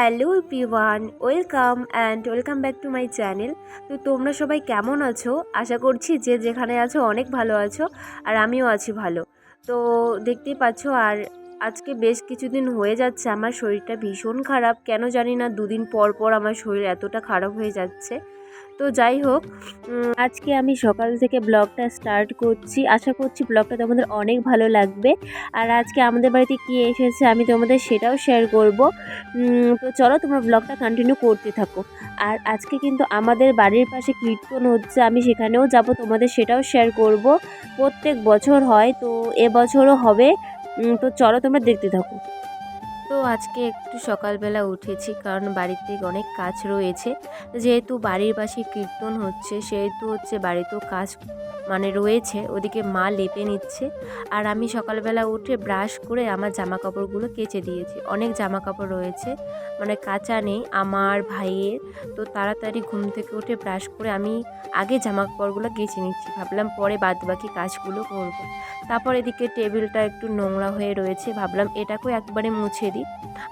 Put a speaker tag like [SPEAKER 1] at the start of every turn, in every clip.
[SPEAKER 1] Hello everyone, welcome and welcome back to my channel. তো তোমরা সবাই কেমন আছো? আশা করছি যে যেখানে আছো অনেক ভালো আছো আর আমিও আছি ভালো। তো দেখতেই পাচ্ছ আর আজকে বেশ কিছুদিন হয়ে যাচ্ছে, আমার শরীরটা ভীষণ খারাপ। কেন জানি না, দুদিন পর পর আমার শরীর এতটা খারাপ হয়ে যাচ্ছে। তো যাই হোক আজকে আমি সকাল থেকে ব্লগটা স্টার্ট করছি। আশা করছি ব্লগটা তোমাদের অনেক ভালো লাগবে। আর আজকে আমাদের বাড়িতে কী এসেছে আমি তোমাদের সেটাও শেয়ার করব। তো চলো তোমরা ব্লগটা কন্টিনিউ করতে থাকো। আর আজকে কিন্তু আমাদের বাড়ির পাশে কীর্তন হচ্ছে, আমি সেখানেও যাব, তোমাদের সেটাও শেয়ার করব। প্রত্যেক বছর হয়, তো এবছরও হবে। তো চলো তোমরা দেখতে থাকো। তো আজকে একটু সকালবেলা উঠেছি কারণ বাড়িতে অনেক কাজ রয়েছে। যেহেতু বাড়ির পাশে কীর্তন হচ্ছে, সেহেতু হচ্ছে বাড়িতেও কাজ মানে রয়েছে, ওদিকে মা লেপে নিচ্ছে। আর আমি সকালবেলা উঠে ব্রাশ করে আমার জামা কাপড়গুলো কেচে দিয়েছি। অনেক জামা কাপড় রয়েছে মানে কাঁচা নেই, আমার, ভাইয়ের। তো তাড়াতাড়ি ঘুম থেকে উঠে ব্রাশ করে আমি আগে জামা কাপড়গুলো কেচে নিচ্ছি। ভাবলাম পরে বাদ বাকি কাজগুলো করব। তারপর এদিকে টেবিলটা একটু নোংরা হয়ে রয়েছে, ভাবলাম এটাকেও একবারে মুছে দিই।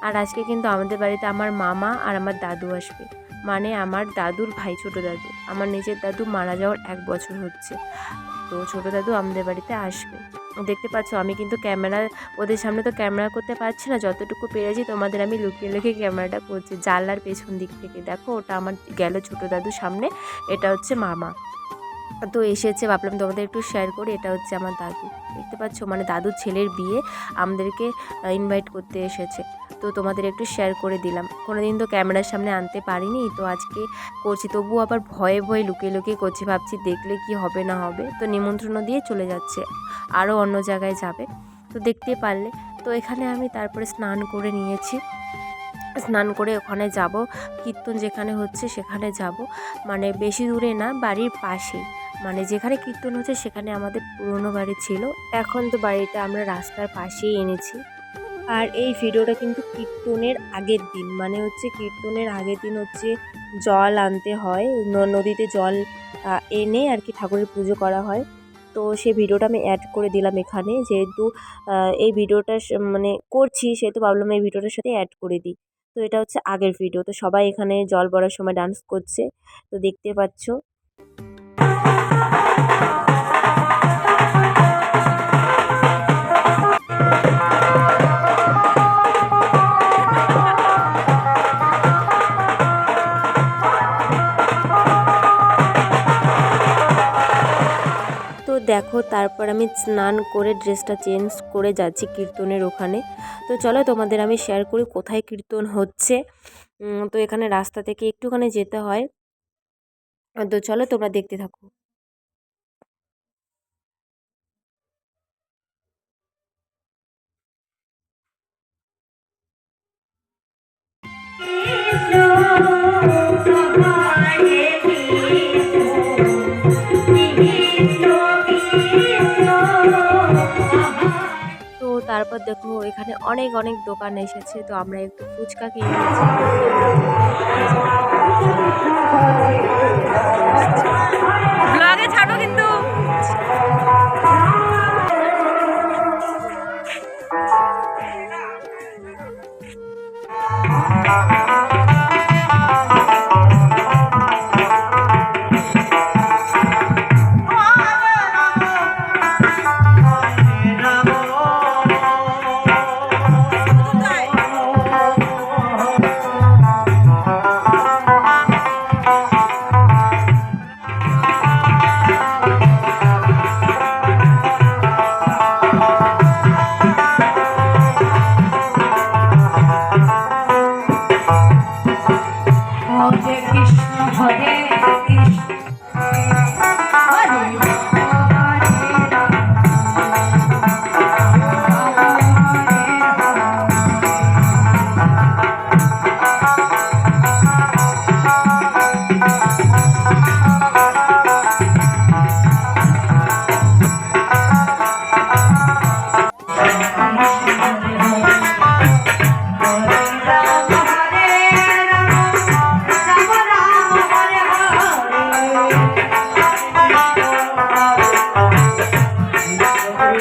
[SPEAKER 1] আর আজকে কিন্তু আমাদের বাড়িতে আমার মামা আর আমার দাদু আসবে। মানে আমার দাদুর ভাই, ছোটো দাদু। আমার নিজের দাদু মারা যাওয়ার এক বছর হচ্ছে। তো ছোটো দাদু আমাদের বাড়িতে আসবে। দেখতে পাচ্ছ, আমি কিন্তু ক্যামেরা, ওদের সামনে তো ক্যামেরা করতে পারছি না। যতটুকু পেরেছি তোমাদের আমি লুকিয়ে লুকিয়ে ক্যামেরাটা করছি, জানলার পেছন দিক থেকে। দেখো, ওটা আমার গেল ছোটো দাদুর সামনে। এটা হচ্ছে মামা। তো এসেছে, ভাবলাম তোমাদের একটু শেয়ার করি। এটা হচ্ছে আমার দাদু। দেখতে পাচ্ছ মানে দাদুর ছেলের বিয়ে আমাদেরকে ইনভাইট করতে এসেছে। তো তোমাদের একটু শেয়ার করে দিলাম। কোনো দিন তো ক্যামেরার সামনে আনতে পারিনি, তো আজকে করছি। তবু আবার ভয়ে ভয়ে লুকিয়ে লুকিয়ে করছি, ভাবছি দেখলে কি হবে না হবে। তো নিমন্ত্রণ দিয়ে চলে যাচ্ছে আরও অন্য জায়গায় যাবে। তো দেখতে পারলে। তো এখানে আমি তারপরে স্নান করে নিয়েছি। স্নান করে ওখানে যাব, কীর্তন যেখানে হচ্ছে সেখানে যাব। মানে বেশি দূরে না, বাড়ির পাশেই। মানে যেখানে কীর্তন হচ্ছে সেখানে আমাদের পুরনো বাড়ি ছিল। এখন তো বাড়িটা আমরা রাস্তার পাশেই এনেছি। আর এই ভিডিওটা কিন্তু কীর্তনের আগের দিন মানে হচ্ছে কীর্তনের আগের দিন হচ্ছে জল আনতে হয় নদীতে জল এনে আর কি ঠাকুরের পুজো করা হয়। তো সেই ভিডিওটা আমি অ্যাড করে দিলাম এখানে, যেহেতু এই ভিডিওটা মানে করছি, সেহেতু ভাবলাম এই ভিডিওটার সাথে অ্যাড করে দিই। তো এটা হচ্ছে আগের ভিডিও, তো সবাই এখানে জল পড়ার সময় ডান্স করছে, তো দেখতে পাচ্ছ। দেখো, তারপর আমি স্নান করে ড্রেসটা চেঞ্জ করে যাচ্ছি কীর্তনের ওখানে। তো চলো, তোমাদের আমি শেয়ার করি কোথায় কীর্তন হচ্ছে। তো এখানে রাস্তা থেকে একটুখানি যেতে হয়। তো চলো, তোমরা দেখতে থাকো। তো তারপর দেখো এখানে অনেক অনেক দোকান এসেছে, তো আমরা একটু ফুচকা কিনে
[SPEAKER 2] ব্লগে ছাড়ো কিন্তু।
[SPEAKER 3] হরে কৃষ্ণ হরে কৃষ্ণ।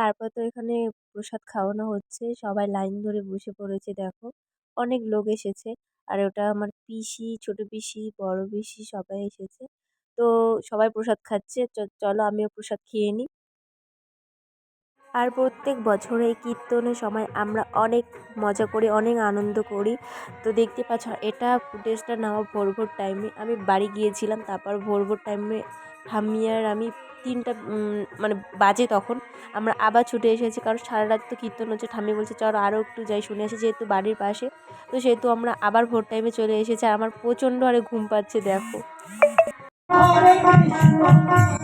[SPEAKER 1] তারপর তো এখানে প্রসাদ খাওয়ানো হচ্ছে। সবাই লাইন ধরে বসে পড়েছে, দেখো। অনেক লোক এসেছে। আর ওটা আমার পিসি, ছোট পিসি, বড় পিসি সবাই এসেছে। তো সবাই প্রসাদ খাচ্ছে। চলো আমিও প্রসাদ খেয়ে নিই। আর প্রত্যেক বছর এই কীর্তনের সময় আমরা অনেক মজা করি, অনেক আনন্দ করি। তো দেখতে পাচ্ছ, এটা ফুটেজটা নেওয়া ভোর ভোর টাইমে আমি বাড়ি গিয়েছিলাম, তারপর ভোর ভোর টাইমে ঠাম্মি আর আমি তিনটা মানে বাজে তখন। আমরা আবার ছুটে এসেছি কারণ সারা রাত তো কীর্তন হচ্ছে। ঠাম্মি বলছে, চল আরও একটু যাই। শুনে আসি যেহেতু বাড়ির পাশে। তো সেহেতু আমরা আবার ভোর টাইমে চলে এসেছি। আর আমার প্রচণ্ড আরে ঘুম পাচ্ছে, দেখো।
[SPEAKER 3] হরে হরে হরে